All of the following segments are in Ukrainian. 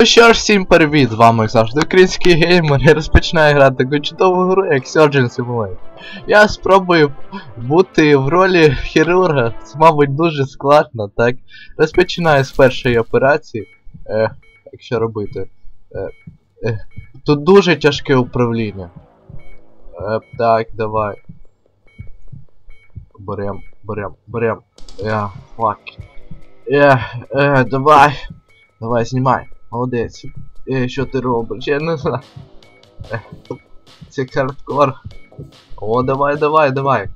Ну що ж, всім привіт, з вами як завжди український геймер і розпочинаю грати таку чудову гру, як Surgeon Simulator. Я спробую бути в ролі хірурга, це, мабуть, дуже складно, так? Розпочинаю з першої операції. Е, як що робити? Е, е, тут дуже тяжке управління. Е, так, давай. Берем, берем, берем. Я, фак. Е, е, давай. Давай, знімай. Молодець. Е, що ти робиш? Я не знаю. Е, Це хардкор. О, давай, давай, давай.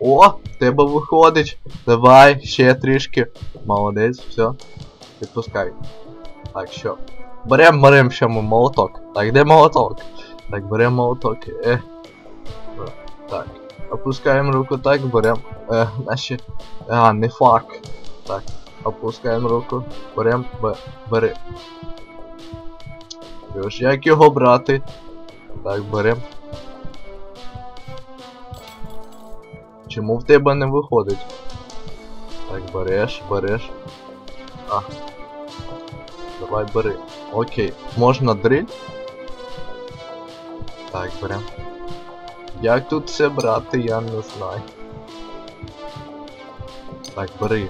О, тебе виходить. Давай, ще трішки. Молодець, все. Відпускай. Так, що? Берем, берем ще ми молоток. Так, де молоток? Так, берем молоток. Е. Так. Опускаємо руку так, берем. Е, наші. А, не фак. Так. Опускаємо руку. Берем, б, бери. Тож, як його брати? Так, берем. Чому в тебе не виходить? Так, береш, береш. А. Давай бери. Окей. Можна дриль? Так, берем. Як тут це брати, я не знаю. Так, бери.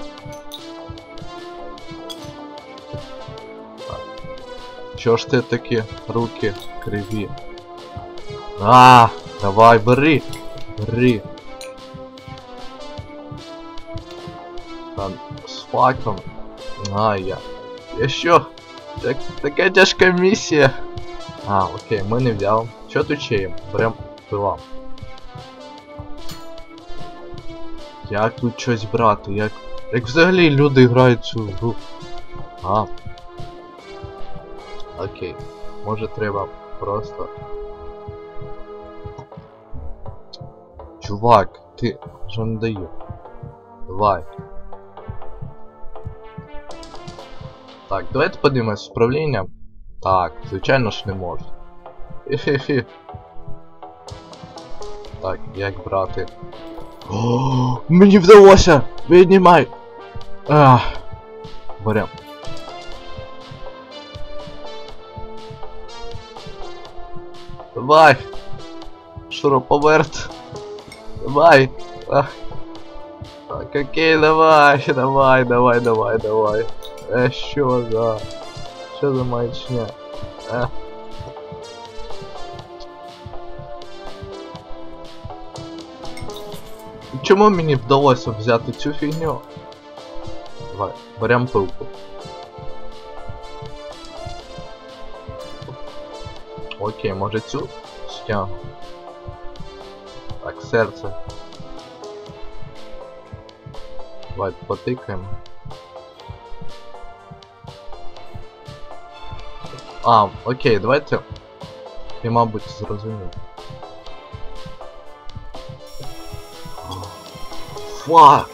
Чо ж ти такі руки криві? А, давай, бери! Бери! Там з факом. А, я. Я? Так, така тяжка місія. А, окей, ми не взяли. Що тут ще? Берем пила. Як тут щось брати? Як. Як взагалі люди грають цю гру? А, Окей. Може треба просто. Чувак, ти що не даю. Давай. Так, давайте подивимось управління. Так, звичайно ж не можу. Хі-хі-хі. Так, як брати. О, мені вдалося! Віднімай! Ах. Берем. Давай! Шуруповерт! Давай! Ах. Так, окей, давай, давай, давай, давай, давай. Е, що за... Що за маячня? Е. Чому мені вдалося взяти цю фігню? Давай, берем пилку. Окей, може цю стягну. Так, серце. Давай потикаємо. А, окей, давайте. Я, мабуть, зрозумів. Фак!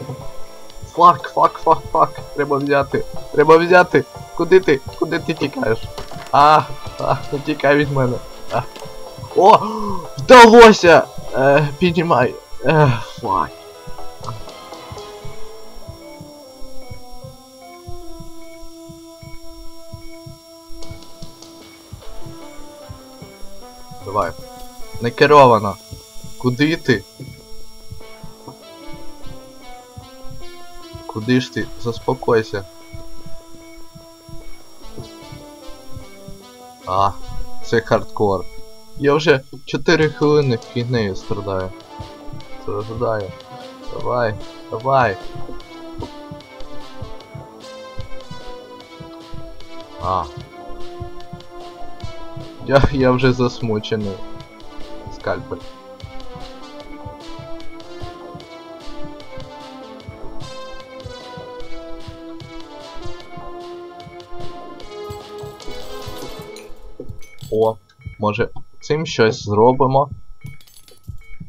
Фак, фак, фак, фак. Треба взяти. Треба взяти. Куди ти? Куди ти тікаєш? А, а, тікай від мене. О! Вдалося! Е, піднімай. Е, фак. Давай. Не керовано. Куди ти? Куди ж ти? Заспокойся. А, це хардкор. Я вже 4 хвилини фігнею страдаю. Страждаю. Давай, давай. А. Я, я вже засмучений. Скальпель. О, може цим щось зробимо.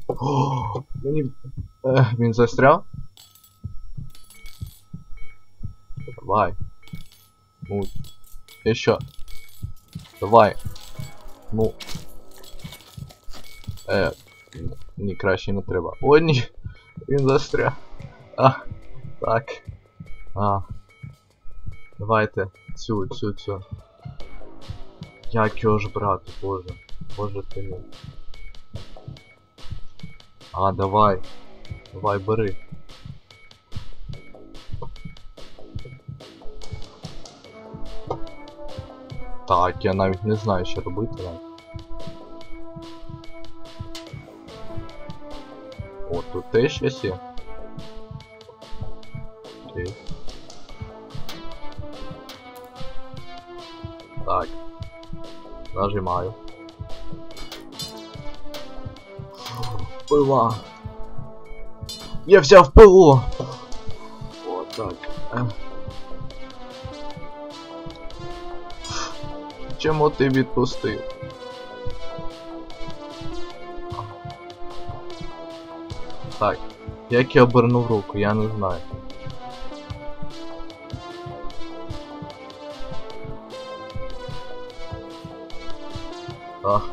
О, мені... Е, він застряв? Давай. Ну. І що? Давай. Ну. Е. Ні, краще не треба. О, ні. Він застряг. А. Так. А. Давайте цю, цю, цю. Як його ж брати, боже. Боже ти мій. А, давай. Давай, бери. Так, я навіть не знаю, що робити навіть. О, тут теж щось є. Нажимаю. Пила. Я взяв пилу. О, так. Чому ти відпустив? Так. Як я обернув руку, я не знаю. Ах.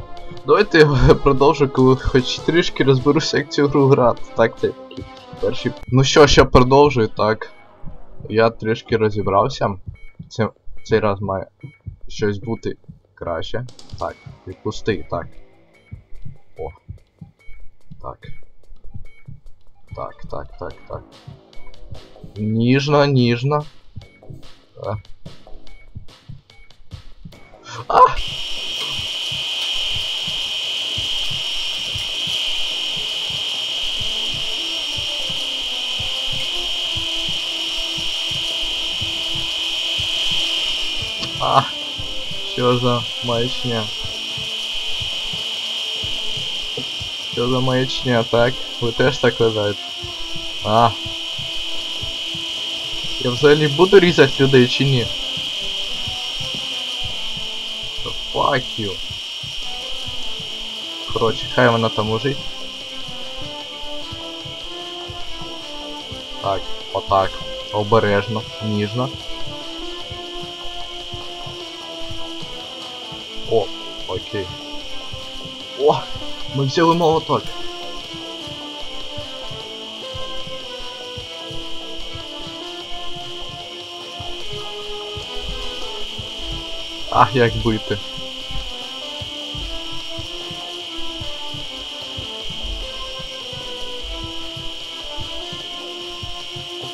Давайте я продовжу, коли хоч трішки розберуся, як цю гру грати. Так, це перші. Ну що, ще продовжую, так. Я трішки розібрався. Це, цей раз має щось бути краще. Так, відпусти, так. О. Так. Так, так, так, так. Ніжно, ніжно. А. А! А, що за маячня? Що за маячня, так? Ви теж так вважаєте? А. Я взагалі буду різати людей чи ні? The fuck you. Коротше, хай вона там лежить. Так, отак. Обережно, ніжно. О, окей. О! Ми взяли молоток. Ах, як бити.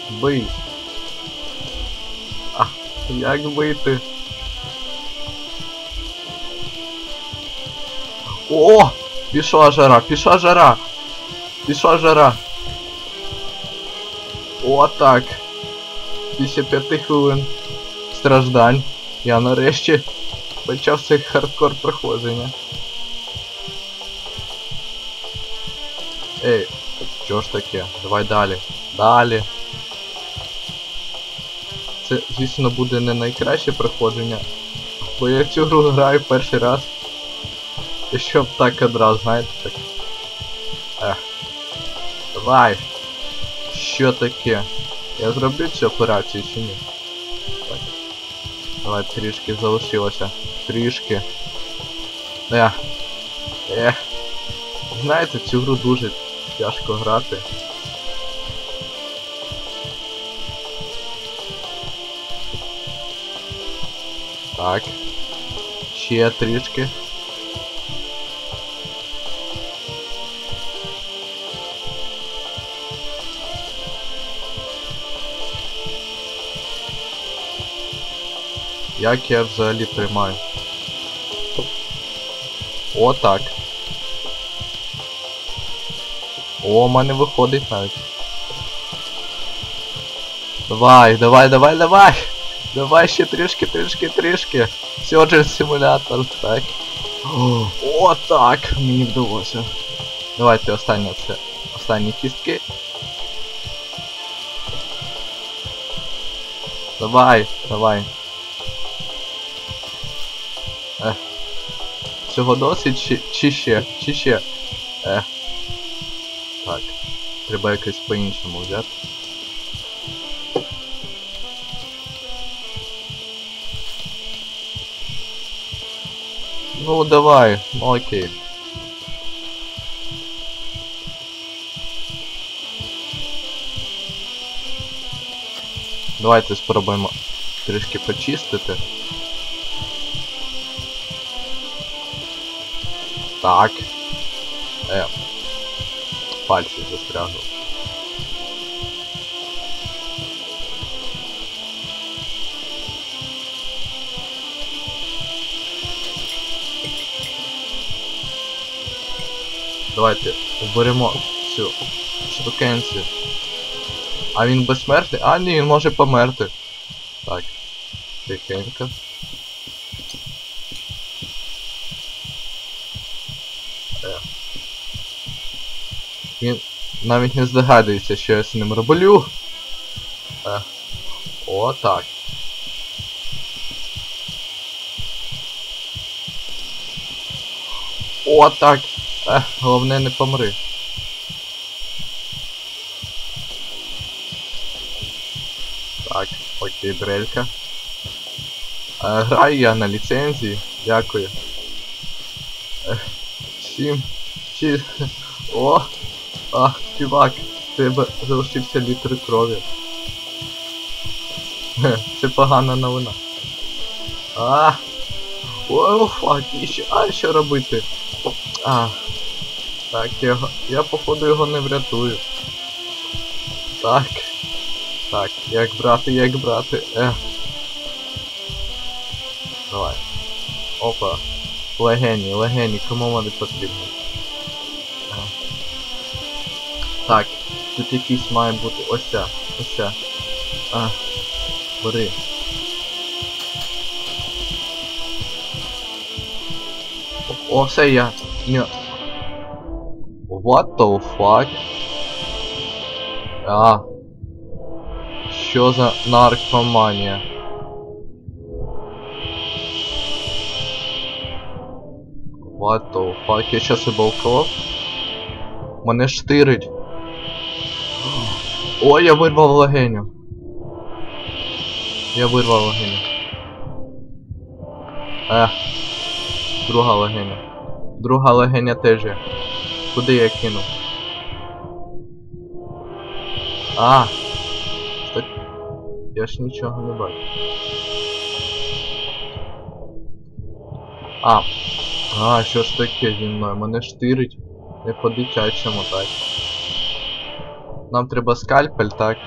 Бий. Ах, як бити. О! Пішла жара, пішла жара! Пішла жара! О, так. Після п'яти хвилин страждань. Я нарешті почав цей хардкор проходження. Ей, що ж таке? Давай далі. Далі. Це, звісно, буде не найкраще проходження. Бо я цю гру граю перший раз. Щоб так одразу, знаєте, так. Ех. Давай. Що таке? Я зроблю цю операцію чи ні? Так. Давай трішки залишилося. Трішки. Ех. Ех. Знаєте, цю гру дуже тяжко грати. Так. Ще трішки. Як я взагалі тримаю? О, так. О, у мене виходить навіть. Давай, давай, давай, давай! Давай ще трішки, трішки, трішки. Сьоджен симулятор, так. О, так, мені вдалося. Давайте останнє це. Останні кістки. Давай, давай. Цього досить чи, чи ще? Чи ще? Ех. Так. Треба якось по-іншому взяти. Ну давай, ну окей. Давайте спробуємо трішки почистити. Так. Е. Пальці застрягли. Давайте уберемо цю штукенцію. А він безсмертний? А ні, він може померти. Так. Тихенько. Е. Він навіть не здогадується, що я з ним роблю. Е. О, так. О, так. Е, головне не помри. Так, окей, дрелька. Е, граю я на ліцензії. Дякую. Е, Сім. Чи... О! А, в тебе залишився літр крові. Це погана новина. А! О, фак, а що робити? А. Так, його- я походу його не врятую. Так. Так, як брати, як брати. Е. Давай. Опа. Легені, легені, кому вони потрібні? Так, тут якийсь має бути ось ця. А. Бери. О, все я. Не. What the fuck? А. Що за наркоманія? What the fuck? Я щас і балков? Мене штирить. Ой, я вирвав легеню. Я вирвав легеню. Ех. Друга легеня. Друга легеня теж є. Куди я кинув? А! Так. Я ж нічого не бачу. А. А, що ж таке зі мною? Мене штирить. Не по-дитячому так. Нам треба скальпель, так?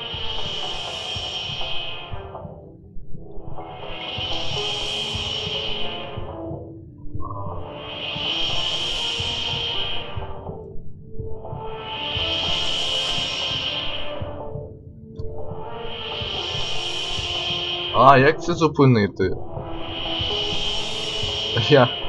А, як це зупинити? Я.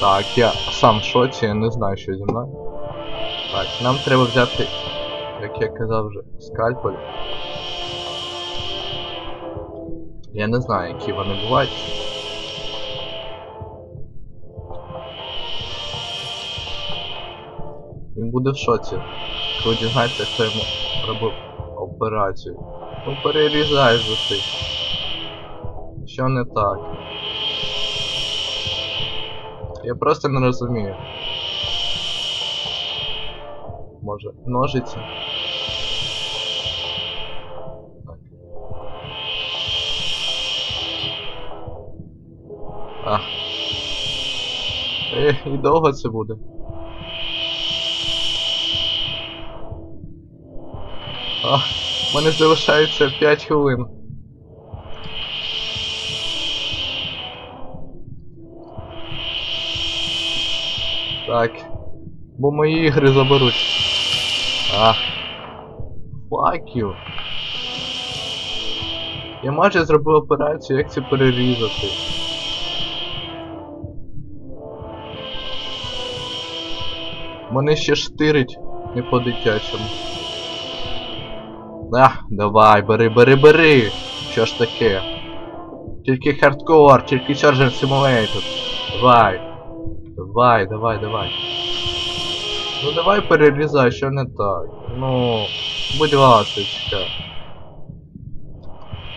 Так, я сам в шоці, я не знаю, що зі мною. Так, нам треба взяти, як я казав вже, скальпель. Я не знаю, які вони бувають. Він буде в шоці. Коли дізнається, хто йому робив операцію. Ну перерізай вже ти. Що не так? Я просто не розумію. Може, ножиці? Так. А. Е, і довго це буде. А, в мене залишається 5 хвилин. Так. Бо мої ігри заберуть. А. Fuck you. Я майже зробив операцію, як це перерізати. Мене ще штирить не по-дитячому. А, давай, бери, бери, бери! Що ж таке? Тільки хардкор, тільки Surgeon Simulator. Давай. Давай, давай, давай. Ну давай перерізай, що не так. Ну, будь ласочка.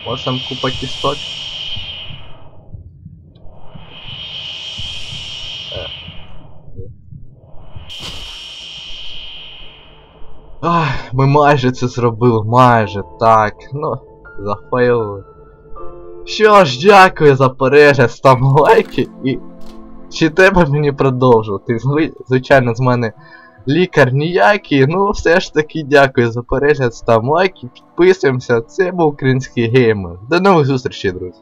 Може там купа кісток? Е. Ах, ми майже це зробили, майже так. Ну, зафейлили. Що ж, дякую за перегляд, став лайки і. Чи треба мені продовжувати? Зви- Звичайно, з мене лікар ніякий, ну все ж таки дякую за перегляд, став лайки, підписуємося. Це був український геймер. До нових зустрічей, друзі.